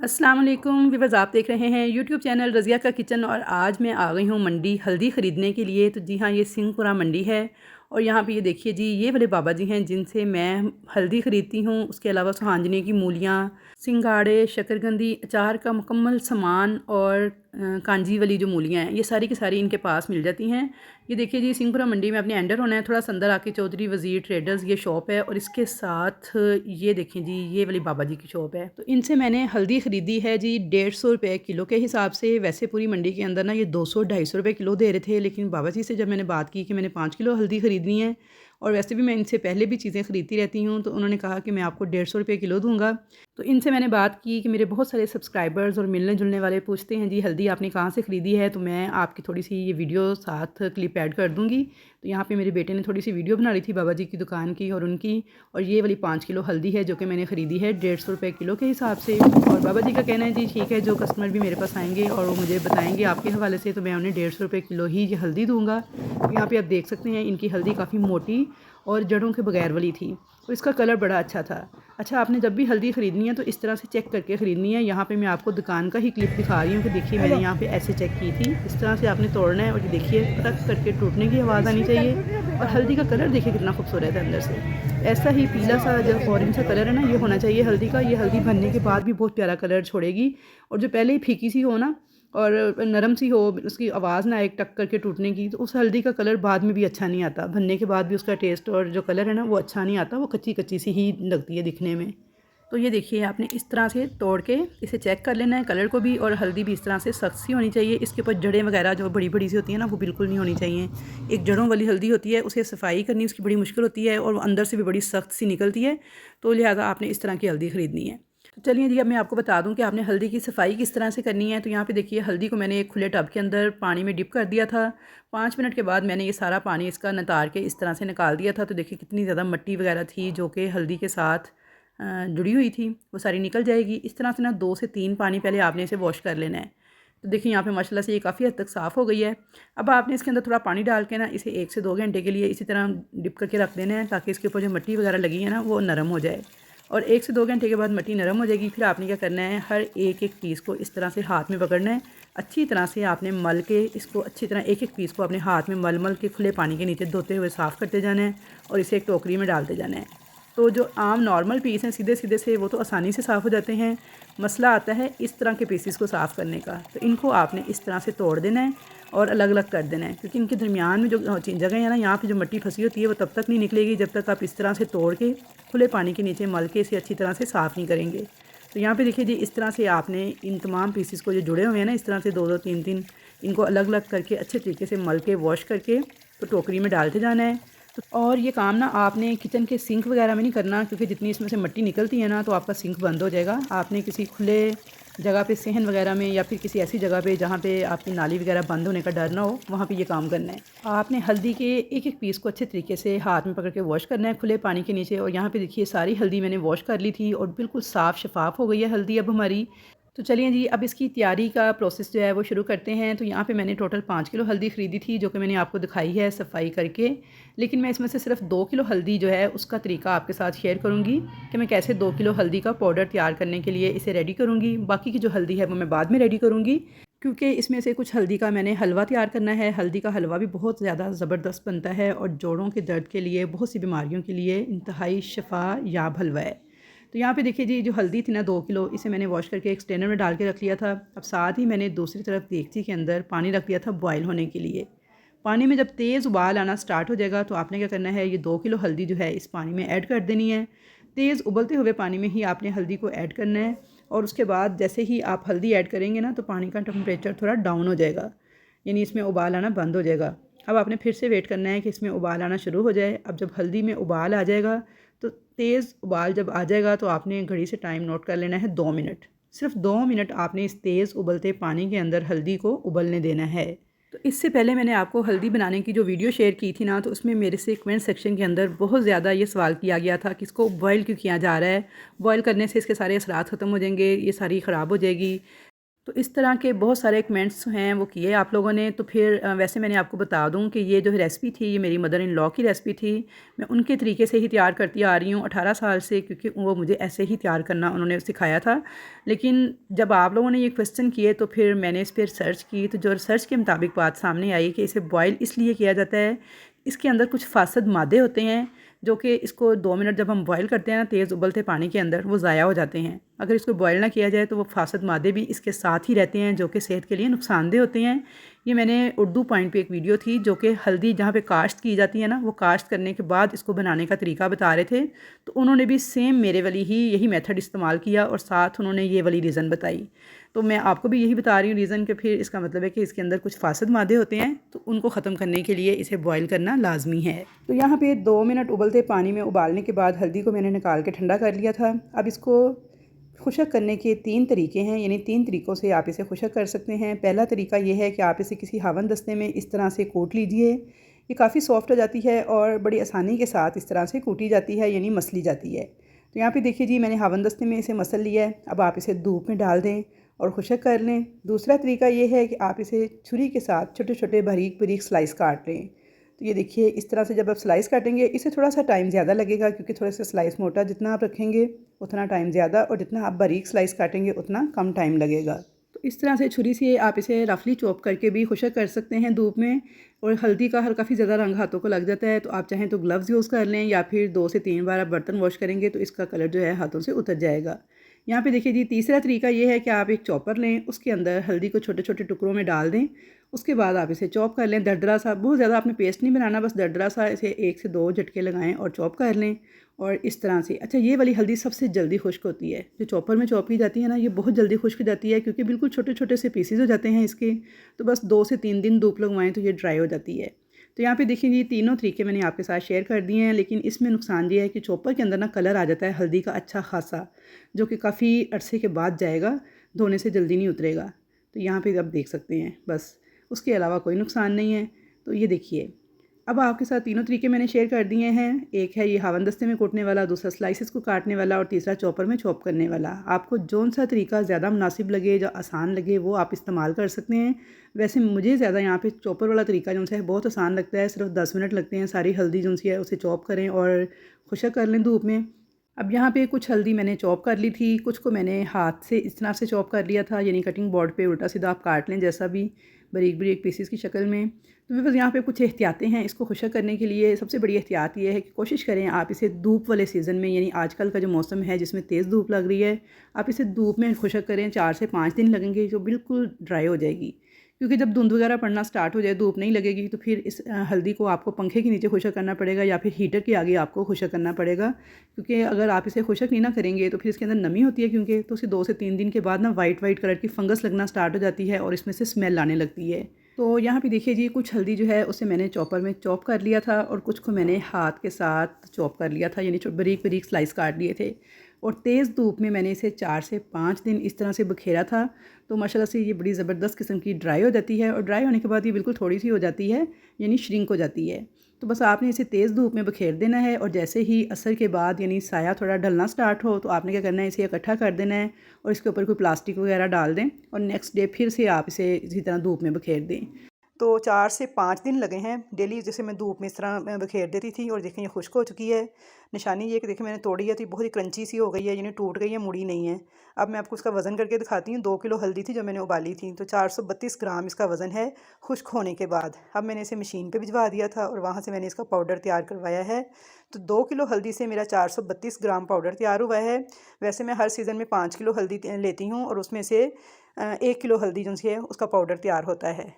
वालेकुम विवर्स आप देख रहे हैं यूट्यूब चैनल रज़िया का किचन और आज मैं आ गई हूँ मंडी हल्दी ख़रीदने के लिए। तो जी हाँ ये सिंहपुरा मंडी है और यहाँ पे ये देखिए जी, ये वाले बाबा जी हैं जिनसे मैं हल्दी ख़रीदती हूँ। उसके अलावा सुहांजने की मूलियाँ, सिंगाड़े शकरगंदी अचार का मुकम्मल सामान और कांजी वाली जो मूलियाँ हैं, ये सारी की सारी इनके पास मिल जाती हैं। ये देखिए जी, सिंहपुरा मंडी में अपने एंडर होना है, थोड़ा सा अंदर आके चौधरी वज़ीर ट्रेडर्स ये शॉप है और इसके साथ ये देखें जी, ये वाली बाबा जी की शॉप है। तो इनसे मैंने हल्दी ख़रीदी है जी, डेढ़ सौ रुपये किलो के हिसाब से। वैसे पूरी मंडी के अंदर ना ये दो सौ, ढाई सौ रुपये किलो दे रहे थे, लेकिन बाबा जी से जब मैंने बात की कि मैंने पाँच किलो हल्दी ख़रीदनी है और वैसे भी मैं इनसे पहले भी चीज़ें ख़रीदती रहती हूँ तो उन्होंने कहा कि मैं आपको डेढ़ सौ रुपये किलो दूँगा। तो इनसे मैंने बात की कि मेरे बहुत सारे सब्सक्राइबर्स और मिलने जुलने वाले पूछते हैं, जी, हल्दी आपने कहाँ से ख़रीदी है? तो मैं आपकी थोड़ी सी ये वीडियो साथ क्लिप ऐड कर दूँगी। तो यहाँ पे मेरे बेटे ने थोड़ी सी वीडियो बना ली थी बाबा जी की दुकान की और उनकी और ये वाली पाँच किलो हल्दी है जो कि मैंने ख़रीदी है डेढ़ सौ रुपये किलो के हिसाब से। और बाबा जी का कहना है, जी, ठीक है, जो कस्टमर भी मेरे पास आएँगे और वो मुझे बताएँगे आपके हवाले से तो मैं उन्हें डेढ़ सौ रुपये किलो ही ये हल्दी दूँगा। तो यहाँ पर आप देख सकते हैं, इनकी हल्दी काफ़ी मोटी और जड़ों के बगैर वाली थी। तो इसका कलर बड़ा अच्छा था। अच्छा आपने जब भी हल्दी ख़रीदनी है तो इस तरह से चेक करके ख़रीदनी है। यहाँ पे मैं आपको दुकान का ही क्लिप दिखा रही हूँ कि देखिए मैंने यहाँ पे ऐसे चेक की थी। इस तरह से आपने तोड़ना है और ये देखिए टक करके टूटने की आवाज़ आनी चाहिए। और हल्दी का कलर देखिए कितना खूबसूरत है अंदर से। ऐसा ही पीला सा जो ऑरेंज सा कलर है ना ये होना चाहिए हल्दी का। ये हल्दी भरने के बाद भी बहुत प्यारा कलर छोड़ेगी। और जो पहले ही फीकी सी हो ना और नरम सी हो, उसकी आवाज़ ना एक टक करके टूटने की तो उस हल्दी का कलर बाद में भी अच्छा नहीं आता। भनने के बाद भी उसका टेस्ट और जो कलर है ना, वो अच्छा नहीं आता, वो कच्ची कच्ची सी ही लगती है दिखने में। तो ये देखिए, आपने इस तरह से तोड़ के इसे चेक कर लेना है, कलर को भी और हल्दी भी इस तरह से सख्त सी होनी चाहिए। इसके ऊपर जड़ें वगैरह जो बड़ी बड़ी सी होती हैं ना, वो बिल्कुल नहीं होनी चाहिए। एक जड़ों वाली हल्दी होती है, उसे सफ़ाई करनी, उसकी बड़ी मुश्किल होती है और अंदर से भी बड़ी सख्त सी निकलती है। तो लिहाजा आपने इस तरह की हल्दी ख़रीदनी है। चलिए जी, अब मैं आपको बता दूँ कि आपने हल्दी की सफ़ाई किस तरह से करनी है। तो यहाँ पे देखिए, हल्दी को मैंने एक खुले टब के अंदर पानी में डिप कर दिया था। पाँच मिनट के बाद मैंने ये सारा पानी इसका नतार के इस तरह से निकाल दिया था। तो देखिए, कितनी ज़्यादा मट्टी वगैरह थी जो कि हल्दी के साथ जुड़ी हुई थी, वो सारी निकल जाएगी। इस तरह से ना दो से तीन पानी पहले आपने इसे वॉश कर लेना है। तो देखिए, यहाँ पे माशाल्लाह से ये काफ़ी हद तक साफ़ हो गई है। अब आपने इसके अंदर थोड़ा पानी डाल के ना इसे एक से दो घंटे के लिए इसी तरह डिप करके रख देना है, ताकि इसके ऊपर जो मट्टी वगैरह लगी है ना, वो नरम हो जाए। और एक से दो घंटे के बाद मट्टी नरम हो जाएगी। फिर आपने क्या करना है? हर एक एक पीस को इस तरह से हाथ में पकड़ना है। अच्छी तरह से आपने मल के इसको, अच्छी तरह एक एक पीस को अपने हाथ में मल मल के खुले पानी के नीचे धोते हुए साफ़ करते जाना है और इसे एक टोकरी में डालते जाना है। तो जो आम नॉर्मल पीस हैं, सीधे सीधे से वो तो आसानी से साफ़ हो जाते हैं। मसला आता है इस तरह के पीसीस को साफ़ करने का। तो इनको आपने इस तरह से तोड़ देना है और अलग अलग कर देना है। क्योंकि इनके दरमियान में जो जगह है ना, यहाँ पे जो मिट्टी फंसी होती है, वो तब तक नहीं निकलेगी जब तक आप इस तरह से तोड़ के खुले पानी के नीचे मल के इसे अच्छी तरह से साफ़ नहीं करेंगे। तो यहाँ पे देखिए जी, इस तरह से आपने इन तमाम पीसीस को जो जुड़े हुए हैं ना, इस तरह से दो दो, तीन तीन, इनको अलग अलग करके अच्छे तरीके से मल के वॉश करके तो टोकरी में डालते जाना है। और ये काम ना आपने किचन के सिंक वगैरह में नहीं करना, क्योंकि जितनी इसमें से मिट्टी निकलती है ना तो आपका सिंक बंद हो जाएगा। आपने किसी खुले जगह पे सहन वगैरह में या फिर किसी ऐसी जगह पे जहाँ पे आपकी नाली वगैरह बंद होने का डर ना हो, वहाँ पे ये काम करना है। आपने हल्दी के एक एक पीस को अच्छे तरीके से हाथ में पकड़ के वॉश करना है खुले पानी के नीचे। और यहाँ पे देखिए, सारी हल्दी मैंने वॉश कर ली थी और बिल्कुल साफ़ शफाफ हो गई है हल्दी अब हमारी। तो चलिए जी, अब इसकी तैयारी का प्रोसेस जो है वो शुरू करते हैं। तो यहाँ पे मैंने टोटल पाँच किलो हल्दी ख़रीदी थी, जो कि मैंने आपको दिखाई है सफ़ाई करके। लेकिन मैं इसमें से सिर्फ़ दो किलो हल्दी जो है, उसका तरीका आपके साथ शेयर करूँगी कि मैं कैसे दो किलो हल्दी का पाउडर तैयार करने के लिए इसे रेडी करूँगी। बाकी की जो हल्दी है, वो मैं बाद में रेडी करूँगी, क्योंकि इसमें से कुछ हल्दी का मैंने हलवा तैयार करना है। हल्दी का हलवा भी बहुत ज़्यादा ज़बरदस्त बनता है और जोड़ों के दर्द के लिए, बहुत सी बीमारियों के लिए इंतहाई शफा याब हलवा है। तो यहाँ पे देखिए जी, जो हल्दी थी ना दो किलो, इसे मैंने वॉश करके एक स्टेनर में डाल के रख लिया था। अब साथ ही मैंने दूसरी तरफ़ देखती के अंदर पानी रख दिया था बॉयल होने के लिए। पानी में जब तेज़ उबाल आना स्टार्ट हो जाएगा तो आपने क्या करना है, ये दो किलो हल्दी जो है, इस पानी में ऐड कर देनी है। तेज़ उबलते हुए पानी में ही आपने हल्दी को ऐड करना है और उसके बाद जैसे ही आप हल्दी ऐड करेंगे ना तो पानी का टेम्परेचर थोड़ा डाउन हो जाएगा, यानी इसमें उबाल आना बंद हो जाएगा। अब आपने फिर से वेट करना है कि इसमें उबाल आना शुरू हो जाए। अब जब हल्दी में उबाल आ जाएगा तेज़ उबाल जब आ जाएगा तो आपने घड़ी से टाइम नोट कर लेना है दो मिनट सिर्फ़ दो मिनट आपने इस तेज़ उबलते पानी के अंदर हल्दी को उबलने देना है। तो इससे पहले मैंने आपको हल्दी बनाने की जो वीडियो शेयर की थी ना तो उसमें मेरे से कमेंट सेक्शन के अंदर बहुत ज़्यादा ये सवाल किया गया था कि इसको बॉयल क्यों किया जा रहा है। बॉयल करने से इसके सारे असरात ख़त्म हो जाएँगे, ये सारी ख़राब हो जाएगी। तो इस तरह के बहुत सारे कमेंट्स हैं, वो किए आप लोगों ने। तो फिर वैसे मैंने आपको बता दूँ कि ये जो रेसिपी थी, ये मेरी मदर इन लॉ की रेसिपी थी। मैं उनके तरीके से ही तैयार करती आ रही हूँ अठारह साल से, क्योंकि वो मुझे ऐसे ही तैयार करना उन्होंने सिखाया था। लेकिन जब आप लोगों ने ये क्वेश्चन किए तो फिर मैंने इस पर सर्च की। तो जो रिसर्च के मुताबिक बात सामने आई कि इसे बॉयल इसलिए किया जाता है, इसके अंदर कुछ फासद मादे होते हैं। जो कि इसको दो मिनट जब हम बॉयल करते हैं ना, तेज़ उबलते पानी के अंदर, वो ज़ाया हो जाते हैं। अगर इसको बॉयल ना किया जाए तो वो फासद मादे भी इसके साथ ही रहते हैं, जो कि सेहत के लिए नुकसानदेह होते हैं। ये मैंने उर्दू पॉइंट पे एक वीडियो थी, जो कि हल्दी जहाँ पे काश्त की जाती है ना, वो काश्त करने के बाद इसको बनाने का तरीका बता रहे थे। तो उन्होंने भी सेम मेरे वाली ही यही मेथड इस्तेमाल किया और साथ उन्होंने ये वाली रीज़न बताई। तो मैं आपको भी यही बता रही हूँ रीज़न कि फिर इसका मतलब है कि इसके अंदर कुछ फासद मादे होते हैं तो उनको ख़त्म करने के लिए इसे बॉयल करना लाजमी है। तो यहाँ पे दो मिनट उबलते पानी में उबालने के बाद हल्दी को मैंने निकाल के ठंडा कर लिया था। अब इसको खुशक करने के तीन तरीके हैं, यानी तीन तरीक़ों से आप इसे खुशक कर सकते हैं। पहला तरीका ये है कि आप इसे किसी हवन दस्ते में इस तरह से कोट लीजिए। ये काफ़ी सॉफ्ट हो जाती है और बड़ी आसानी के साथ इस तरह से कूटी जाती है, यानी मसली जाती है। तो यहाँ पे देखिए जी, मैंने हवन दस्ते में इसे मसल लिया है। अब आप इसे धूप में डाल दें और खुशक कर लें। दूसरा तरीका ये है कि आप इसे छुरी के साथ छोटे छोटे बारीक बारीक स्लाइस काट लें। तो ये देखिए, इस तरह से जब आप स्लाइस काटेंगे, इसे थोड़ा सा टाइम ज़्यादा लगेगा क्योंकि थोड़ा सा स्लाइस मोटा जितना आप रखेंगे, उतना टाइम ज़्यादा और जितना आप बारीक स्लाइस काटेंगे, उतना कम टाइम लगेगा। तो इस तरह से छुरी से आप इसे रफली चॉप करके भी खुशक कर सकते हैं धूप में और हल्दी का हर काफ़ी ज़्यादा रंग हाथों को लग जाता है। तो आप चाहें तो ग्लव्स यूज़ कर लें या फिर दो से तीन बार आप बर्तन वॉश करेंगे तो इसका कलर जो है हाथों से उतर जाएगा। यहाँ पे देखिए जी, तीसरा तरीका ये है कि आप एक चॉपर लें, उसके अंदर हल्दी को छोटे छोटे टुकड़ों में डाल दें, उसके बाद आप इसे चॉप कर लें, दरदरा सा, बहुत ज़्यादा आपने पेस्ट नहीं बनाना, बस दरदरा सा इसे एक से दो झटके लगाएँ और चॉप कर लें, और इस तरह से। अच्छा ये वाली हल्दी सबसे जल्दी खुश्क होती है, जो चॉपर में चॉप की जाती है ना, ये बहुत जल्दी खुश्क जाती है, क्योंकि बिल्कुल छोटे छोटे से पीसीज हो जाते हैं इसके तो बस दो से तीन दिन धूप लगवाएँ तो ये ड्राई हो जाती है। तो यहाँ पे देखिए ये तीनों तरीके मैंने आपके साथ शेयर कर दिए हैं, लेकिन इसमें नुकसान ये है कि चॉपर के अंदर ना कलर आ जाता है हल्दी का अच्छा खासा, जो कि काफ़ी अरसे के बाद जाएगा, धोने से जल्दी नहीं उतरेगा। तो यहाँ पर आप देख सकते हैं, बस। उसके अलावा कोई नुकसान नहीं है। तो ये देखिए अब आपके साथ तीनों तरीके मैंने शेयर कर दिए हैं। एक है ये हावन दस्ते में कूटने वाला, दूसरा स्लाइसिस को काटने वाला और तीसरा चॉपर में चॉप करने वाला। आपको जौन सा तरीका ज़्यादा मुनासिब लगे, जो आसान लगे, वो आप इस्तेमाल कर सकते हैं। वैसे मुझे ज़्यादा यहाँ पे चॉपर वाला तरीका जो है, बहुत आसान लगता है, सिर्फ़ दस मिनट लगते हैं, सारी हल्दी जो है उसे चॉप करें और खुशक कर लें धूप में। अब यहाँ पे कुछ हल्दी मैंने चॉप कर ली थी, कुछ को मैंने हाथ से इस तरह से चॉप कर लिया था, यानी कटिंग बोर्ड पे उल्टा सीधा आप काट लें जैसा भी बरीक बरीक पीसीस की शक्ल में। तो बस यहाँ पे कुछ एहतियातें हैं इसको खुशक करने के लिए। सबसे बड़ी एहतियात ये है कि कोशिश करें आप इसे धूप वाले सीज़न में, यानी आजकल का जो मौसम है जिसमें तेज़ धूप लग रही है, आप इसे धूप में खुशक करें, चार से पाँच दिन लगेंगे, जो बिल्कुल ड्राई हो जाएगी। क्योंकि जब धुंध वगैरह पड़ना स्टार्ट हो जाए, धूप नहीं लगेगी तो फिर इस हल्दी को आपको पंखे के नीचे खुशक करना पड़ेगा या फिर हीटर के आगे आपको खुशक करना पड़ेगा। क्योंकि अगर आप इसे खुशक नहीं ना करेंगे तो फिर इसके अंदर नमी होती है क्योंकि तो उसे दो से तीन दिन के बाद ना वाइट वाइट कलर की फंगस लगना स्टार्ट हो जाती है और इसमें से स्मेल आने लगती है। तो यहाँ पे देखिए जी, कुछ हल्दी जो है, उसे मैंने चॉपर में चॉप कर लिया था और कुछ को मैंने हाथ के साथ चॉप कर लिया था, यानी बरीक बरीक स्लाइस काट लिए थे। और तेज़ धूप में मैंने इसे चार से पाँच दिन इस तरह से बखेरा था। तो माशाल्लाह से ये बड़ी ज़बरदस्त किस्म की ड्राई हो जाती है और ड्राई होने के बाद ये बिल्कुल थोड़ी सी हो जाती है, यानी श्रिंक हो जाती है। तो बस आपने इसे तेज़ धूप में बखेर देना है और जैसे ही असर के बाद, यानी साया थोड़ा ढलना स्टार्ट हो तो आपने क्या करना है, इसे इकट्ठा कर देना है और इसके ऊपर कोई प्लास्टिक वगैरह डाल दें और नेक्स्ट डे फिर से आप इसे इसी तरह धूप में बखेर दें। तो चार से पाँच दिन लगे हैं डेली। जैसे मैं धूप में इस तरह बखेर देती थी और देखें ये खुश्क हो चुकी है। निशानी ये कि देखें मैंने तोड़ी है तो बहुत ही क्रंची सी हो गई है, यानी टूट गई है, मुड़ी नहीं है। अब मैं आपको उसका वज़न करके दिखाती हूँ। दो किलो हल्दी थी जो मैंने उबाली थी तो चार सौ बत्तीस ग्राम इसका वज़न है खुश्क होने के बाद। अब मैंने इसे मशीन पर भिजवा दिया था और वहाँ से मैंने इसका पाउडर तैयार करवाया है। तो दो किलो हल्दी से मेरा चार सौ बत्तीस ग्राम पाउडर तैयार हुआ है। वैसे मैं हर सीज़न में पाँच किलो हल्दी लेती हूँ और उसमें से एक किलो हल्दी जो है उसका पाउडर तैयार होता है।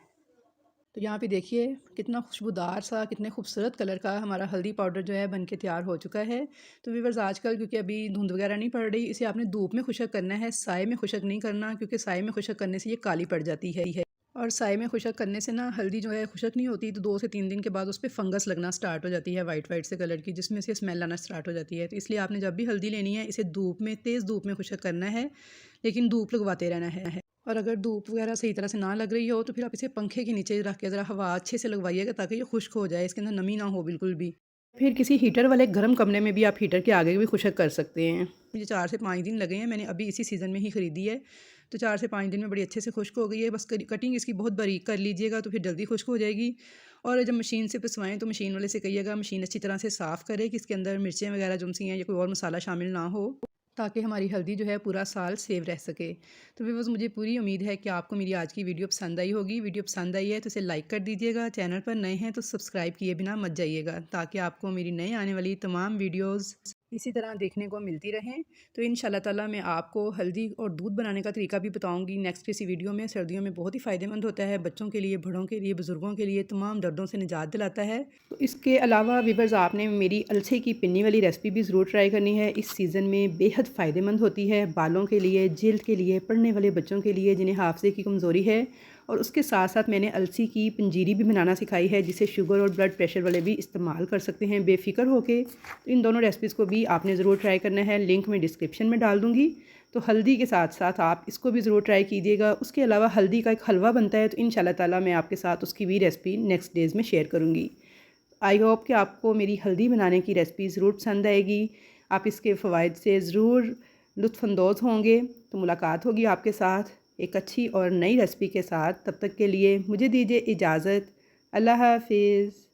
तो यहाँ पे देखिए, कितना खुशबूदार सा, कितने खूबसूरत कलर का हमारा हल्दी पाउडर जो है बन के तैयार हो चुका है। तो वीवर्स आजकल क्योंकि अभी धुंध वगैरह नहीं पड़ रही, इसे आपने धूप में खुशक करना है, साय में खुशक नहीं करना, क्योंकि साय में खुशक करने से ये काली पड़ जाती है और साय में खुशक करने से ना हल्दी जो है खुशक नहीं होती तो दो से तीन दिन के बाद उस पर फंगस लगना स्टार्ट हो जाती है वाइट वाइट से कलर की, जिसमें से स्मेल आना स्टार्ट हो जाती है। तो इसलिए आपने जब भी हल्दी लेनी है, इसे धूप में, तेज़ धूप में खुशक करना है, लेकिन धूप लगवाते रहना है। और अगर धूप वगैरह सही तरह से ना लग रही हो तो फिर आप इसे पंखे के नीचे रख के ज़रा हवा अच्छे से लगवाइएगा ताकि ये खुश्क हो जाए, इसके अंदर नमी ना हो बिल्कुल भी। फिर किसी हीटर वाले गर्म कमरे में भी आप हीटर के आगे भी खुशक कर सकते हैं। मुझे चार से पाँच दिन लगे हैं, मैंने अभी इसी सीज़न में ही ख़रीदी है तो चार से पाँच दिन में बड़ी अच्छे से खुश्क हो गई है। बस कटिंग इसकी बहुत बारीक कर लीजिएगा तो फिर जल्दी खुश्क हो जाएगी। और जब मशीन से पिसवाएँ तो मशीन वाले से कहिएगा, मशीन अच्छी तरह से साफ़ करे कि इसके अंदर मिर्चें वगैरह जुमसी हैं या कोई और मसाला शामिल ना हो। ताकि हमारी हल्दी जो है पूरा साल सेव रह सके। तो फिर मुझे पूरी उम्मीद है कि आपको मेरी आज की वीडियो पसंद आई होगी। वीडियो पसंद आई है तो इसे लाइक कर दीजिएगा। चैनल पर नए हैं तो सब्सक्राइब किए बिना मत जाइएगा, ताकि आपको मेरी नए आने वाली तमाम वीडियोज़ इसी तरह देखने को मिलती रहें। तो इन ताला मैं आपको हल्दी और दूध बनाने का तरीका भी बताऊँगी। नेक्स्ट किसी वीडियो में, सर्दियों में बहुत ही फ़ायदेमंद होता है। बच्चों के लिए, बड़ों के लिए, बुज़ुर्गों के लिए तमाम दर्दों से निजात दिलाता है। तो इसके अलावा वीवर्स आपने मेरी अलसे की पिन्नी वाली रेसिपी भी ज़रूर ट्राई करनी है। इस सीज़न में बेहद फ़ायदेमंद होती है। बालों के लिए जल्द के लिए, पढ़ने वाले बच्चों के लिए, जिन्हें हाफजे की कमज़ोरी है। और उसके साथ साथ मैंने अलसी की पंजीरी भी बनाना सिखाई है, जिसे शुगर और ब्लड प्रेशर वाले भी इस्तेमाल कर सकते हैं। बेफिक्र होके तो इन दोनों रेसिपीज़ को भी आपने ज़रूर ट्राई करना है। लिंक मैं डिस्क्रिप्शन में डाल दूँगी। तो हल्दी के साथ साथ आप इसको भी ज़रूर ट्राई कीजिएगा। उसके अलावा हल्दी का एक हलवा बनता है तो इन ताला मैं आपके साथ उसकी भी रेसिपी नेक्स्ट डेज़ में शेयर करूँगी। आई होप कि आपको मेरी हल्दी बनाने की रेसिपी ज़रूर पसंद आएगी। आप इसके फ़वाद से ज़रूर लुत्फ़ानंदोज़ होंगे। तो मुलाकात होगी आपके साथ। एक अच्छी और नई रेसिपी के साथ तब तक के लिए मुझे दीजिए इजाज़त। अल्लाह हाफिज़।